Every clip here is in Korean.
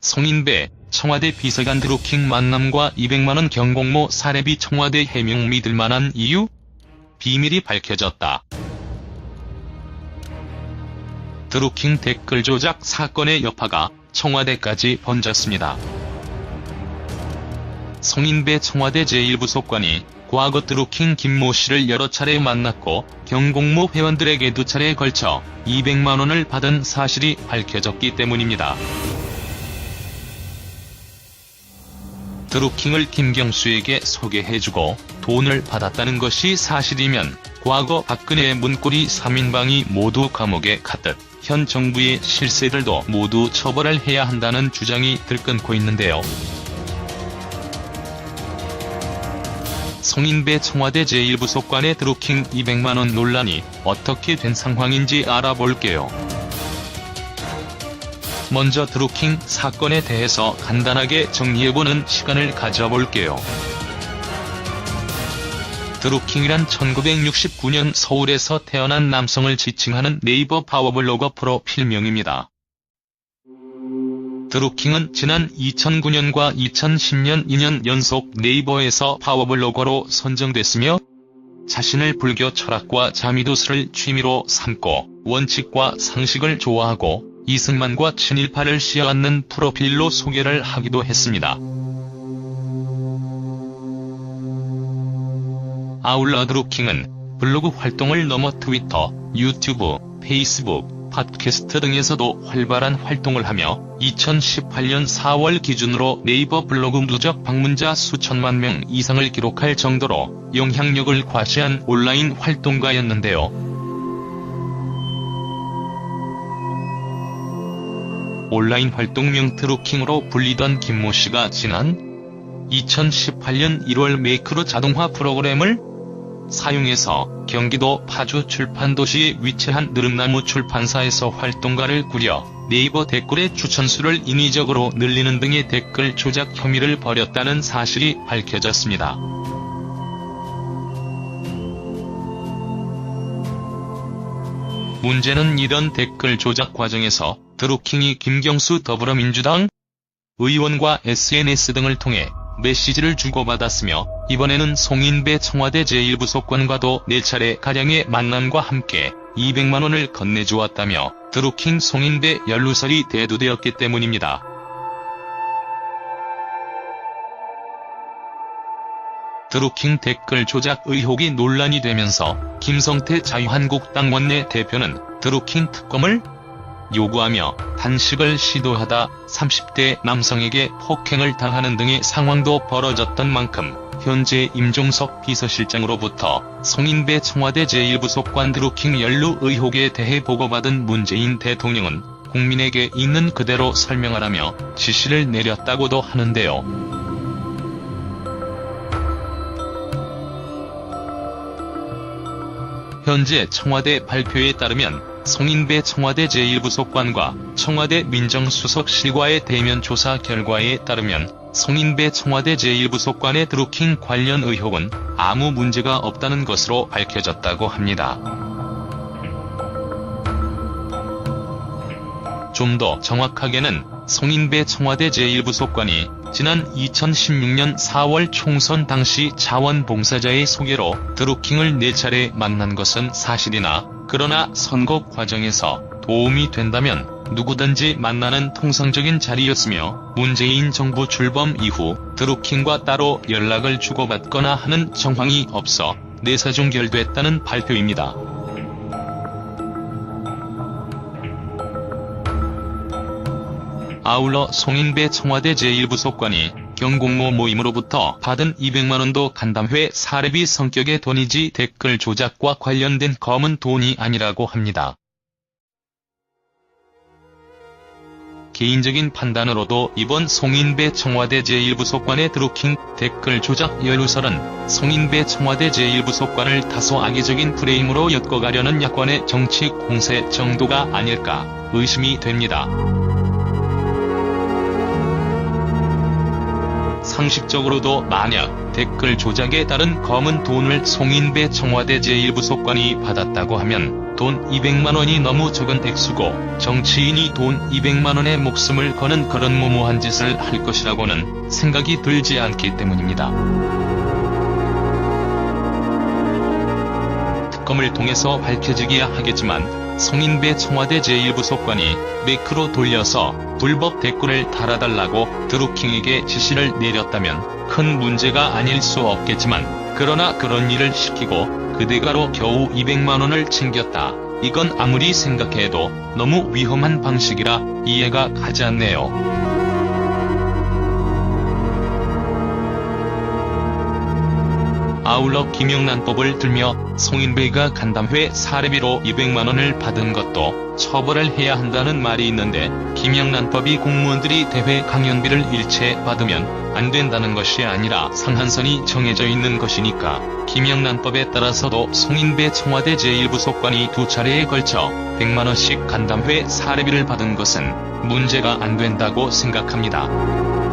송인배, 청와대 비서관 드루킹 만남과 200만원 경공모 사례비 청와대 해명 믿을 만한 이유? 비밀이 밝혀졌다. 드루킹 댓글 조작 사건의 여파가 청와대까지 번졌습니다. 송인배 청와대 제1부속관이 과거 드루킹 김모 씨를 여러 차례 만났고 경공모 회원들에게 두 차례에 걸쳐 200만 원을 받은 사실이 밝혀졌기 때문입니다. 드루킹을 김경수에게 소개해주고 돈을 받았다는 것이 사실이면 과거 박근혜의 문고리 3인방이 모두 감옥에 갔듯 현 정부의 실세들도 모두 처벌을 해야 한다는 주장이 들끓고 있는데요. 송인배 청와대 제1부속관의 드루킹 200만원 논란이 어떻게 된 상황인지 알아볼게요. 먼저 드루킹 사건에 대해서 간단하게 정리해보는 시간을 가져볼게요. 드루킹이란 1969년 서울에서 태어난 남성을 지칭하는 네이버 파워블로거 프로 필명입니다. 드루킹은 지난 2009년과 2010년 2년 연속 네이버에서 파워블로거로 선정됐으며 자신을 불교 철학과 자미도스를 취미로 삼고 원칙과 상식을 좋아하고 이승만과 친일파를 씌워앉는 프로필로 소개를 하기도 했습니다. 아울러 드루킹은 블로그 활동을 넘어 트위터, 유튜브, 페이스북, 팟캐스트 등에서도 활발한 활동을 하며 2018년 4월 기준으로 네이버 블로그 누적 방문자 수천만 명 이상을 기록할 정도로 영향력을 과시한 온라인 활동가였는데요. 온라인 활동명 드루킹으로 불리던 김모 씨가 지난 2018년 1월 메이크로 자동화 프로그램을 사용해서 경기도 파주 출판도시에 위치한 느릅나무 출판사에서 활동가를 꾸려 네이버 댓글의 추천수를 인위적으로 늘리는 등의 댓글 조작 혐의를 벌였다는 사실이 밝혀졌습니다. 문제는 이런 댓글 조작 과정에서 드루킹이 김경수 더불어민주당 의원과 SNS 등을 통해 메시지를 주고받았으며 이번에는 송인배 청와대 제1부속관과도 4차례 가량의 만남과 함께 200만원을 건네주었다며 드루킹 송인배 연루설이 대두되었기 때문입니다. 드루킹 댓글 조작 의혹이 논란이 되면서 김성태 자유한국당 원내 대표는 드루킹 특검을 요구하며 단식을 시도하다 30대 남성에게 폭행을 당하는 등의 상황도 벌어졌던 만큼 현재 임종석 비서실장으로부터 송인배 청와대 제1부속관 드루킹 연루 의혹에 대해 보고받은 문재인 대통령은 국민에게 있는 그대로 설명하라며 지시를 내렸다고도 하는데요. 현재 청와대 발표에 따르면 송인배 청와대 제1부속관과 청와대 민정수석실과의 대면 조사 결과에 따르면 송인배 청와대 제1부속관의 드루킹 관련 의혹은 아무 문제가 없다는 것으로 밝혀졌다고 합니다. 좀 더 정확하게는 송인배 청와대 제1부속관이 지난 2016년 4월 총선 당시 자원봉사자의 소개로 드루킹을 4차례 만난 것은 사실이나 그러나 선거 과정에서 도움이 된다면 누구든지 만나는 통상적인 자리였으며 문재인 정부 출범 이후 드루킹과 따로 연락을 주고받거나 하는 정황이 없어 내사종결됐다는 발표입니다. 아울러 송인배 청와대 제1부속관이 경공모 모임으로부터 받은 200만원도 간담회 사례비 성격의 돈이지 댓글 조작과 관련된 검은 돈이 아니라고 합니다. 개인적인 판단으로도 이번 송인배 청와대 제1부속관의 드루킹 댓글 조작 연루설은 송인배 청와대 제1부속관을 다소 악의적인 프레임으로 엮어가려는 야권의 정치 공세 정도가 아닐까 의심이 됩니다. 상식적으로도 만약 댓글 조작에 따른 검은 돈을 송인배 청와대 제1부속관이 받았다고 하면 돈 200만원이 너무 적은 액수고 정치인이 돈 200만원의 목숨을 거는 그런 무모한 짓을 할 것이라고는 생각이 들지 않기 때문입니다. 특검을 통해서 밝혀지기야 하겠지만 송인배 청와대 제1부속관이 매크로 돌려서 불법 댓글을 달아달라고 드루킹에게 지시를 내렸다면 큰 문제가 아닐 수 없겠지만 그러나 그런 일을 시키고 그 대가로 겨우 200만원을 챙겼다. 이건 아무리 생각해도 너무 위험한 방식이라 이해가 가지 않네요. 아울러 김영란법을 들며 송인배가 간담회 사례비로 200만원을 받은 것도 처벌을 해야 한다는 말이 있는데 김영란법이 공무원들이 대회 강연비를 일체 받으면 안 된다는 것이 아니라 상한선이 정해져 있는 것이니까 김영란법에 따라서도 송인배 청와대 제1부속관이 두 차례에 걸쳐 100만원씩 간담회 사례비를 받은 것은 문제가 안 된다고 생각합니다.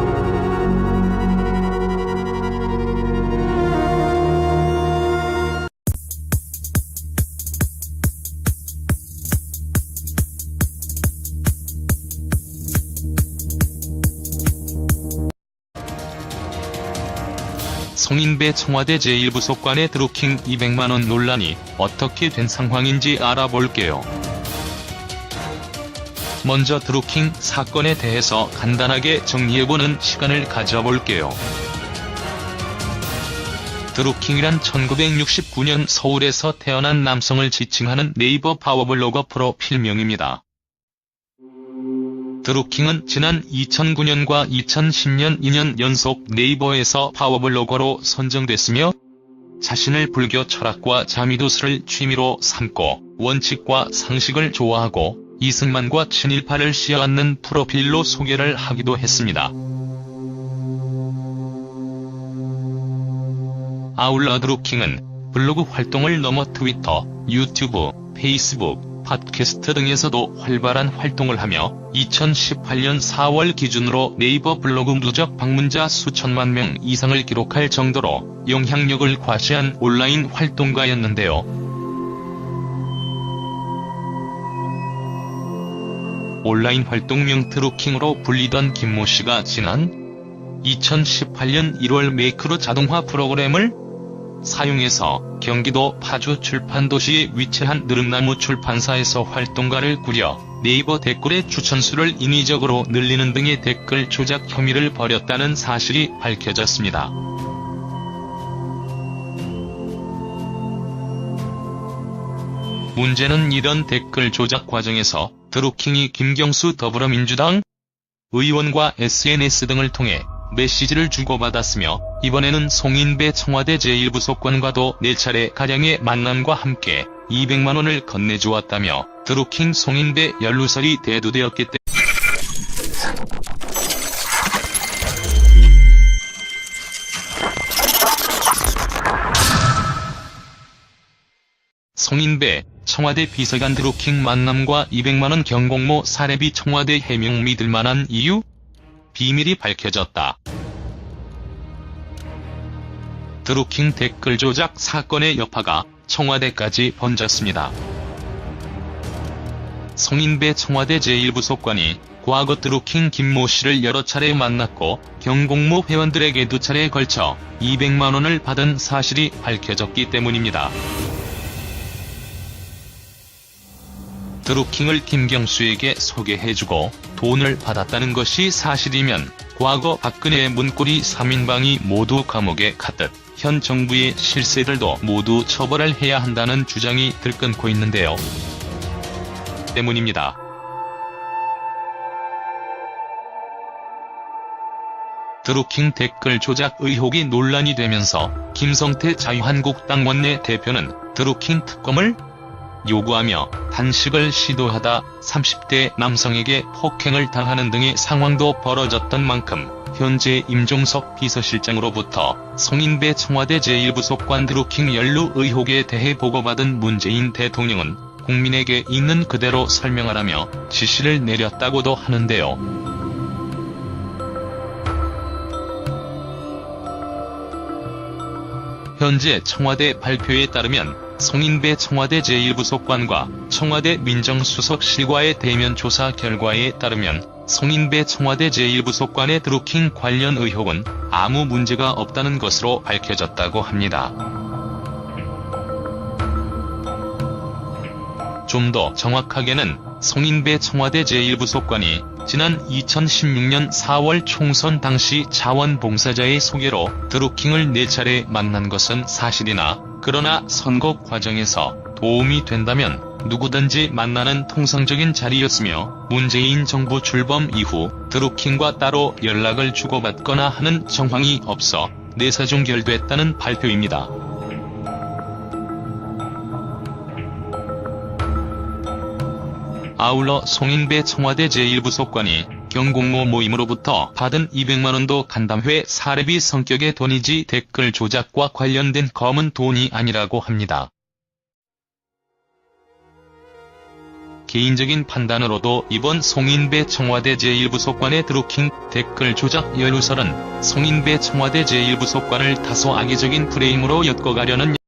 송인배 청와대 제1부속관의 드루킹 200만원 논란이 어떻게 된 상황인지 알아볼게요. 먼저 드루킹 사건에 대해서 간단하게 정리해보는 시간을 가져볼게요. 드루킹이란 1969년 서울에서 태어난 남성을 지칭하는 네이버 파워블로거 프로필명입니다. 드루킹은 지난 2009년과 2010년 2년 연속 네이버에서 파워블로거로 선정됐으며 자신을 불교 철학과 자미도스를 취미로 삼고 원칙과 상식을 좋아하고 이승만과 친일파를 씌어안는 프로필로 소개를 하기도 했습니다. 아울러 드루킹은 블로그 활동을 넘어 트위터, 유튜브, 페이스북, 팟캐스트 등에서도 활발한 활동을 하며 2018년 4월 기준으로 네이버 블로그 누적 방문자 수천만 명 이상을 기록할 정도로 영향력을 과시한 온라인 활동가였는데요. 온라인 활동 명 트루킹으로 불리던 김모 씨가 지난 2018년 1월 메이크로 자동화 프로그램을 사용해서 경기도 파주 출판도시에 위치한 느릅나무 출판사에서 활동가를 꾸려 네이버 댓글의 추천수를 인위적으로 늘리는 등의 댓글 조작 혐의를 벌였다는 사실이 밝혀졌습니다. 문제는 이런 댓글 조작 과정에서 드루킹이 김경수 더불어민주당 의원과 SNS 등을 통해 메시지를 주고받았으며 이번에는 송인배 청와대 제1부속관과도 4차례 가량의 만남과 함께 200만 원을 건네주었다며 드루킹 송인배 연루설이 대두되었기 때문입니다. 송인배, 청와대 비서관 드루킹 만남과 200만원 경공모 사례비 청와대 해명 믿을 만한 이유? 비밀이 밝혀졌다. 드루킹 댓글 조작 사건의 여파가 청와대까지 번졌습니다. 송인배 청와대 제1부속관이 과거 드루킹 김모 씨를 여러 차례 만났고 경공모 회원들에게 두 차례에 걸쳐 200만원을 받은 사실이 밝혀졌기 때문입니다. 드루킹을 김경수에게 소개해주고 돈을 받았다는 것이 사실이면 과거 박근혜의 문고리 3인방이 모두 감옥에 갔듯 현 정부의 실세들도 모두 처벌을 해야 한다는 주장이 들끓고 있는데요. 때문입니다. 드루킹 댓글 조작 의혹이 논란이 되면서 김성태 자유한국당 원내 대표는 드루킹 특검을 요구하며 단식을 시도하다 30대 남성에게 폭행을 당하는 등의 상황도 벌어졌던 만큼 현재 임종석 비서실장으로부터 송인배 청와대 제1부속관 드루킹 연루 의혹에 대해 보고받은 문재인 대통령은 국민에게 있는 그대로 설명하라며 지시를 내렸다고도 하는데요. 현재 청와대 발표에 따르면 송인배 청와대 제1부속관과 청와대 민정수석실과의 대면 조사 결과에 따르면 송인배 청와대 제1부속관의 드루킹 관련 의혹은 아무 문제가 없다는 것으로 밝혀졌다고 합니다. 좀 더 정확하게는 송인배 청와대 제1부속관이 지난 2016년 4월 총선 당시 자원봉사자의 소개로 드루킹을 4차례 만난 것은 사실이나 그러나 선거 과정에서 도움이 된다면 누구든지 만나는 통상적인 자리였으며 문재인 정부 출범 이후 드루킹과 따로 연락을 주고받거나 하는 정황이 없어 내사종결됐다는 발표입니다. 아울러 송인배 청와대 제1부속관이 경공모 모임으로부터 받은 200만원도 간담회 사례비 성격의 돈이지 댓글 조작과 관련된 검은 돈이 아니라고 합니다. 개인적인 판단으로도 이번 송인배 청와대 제1부속관의 드루킹 댓글 조작 연루설은 송인배 청와대 제1부속관을 다소 악의적인 프레임으로 엮어가려는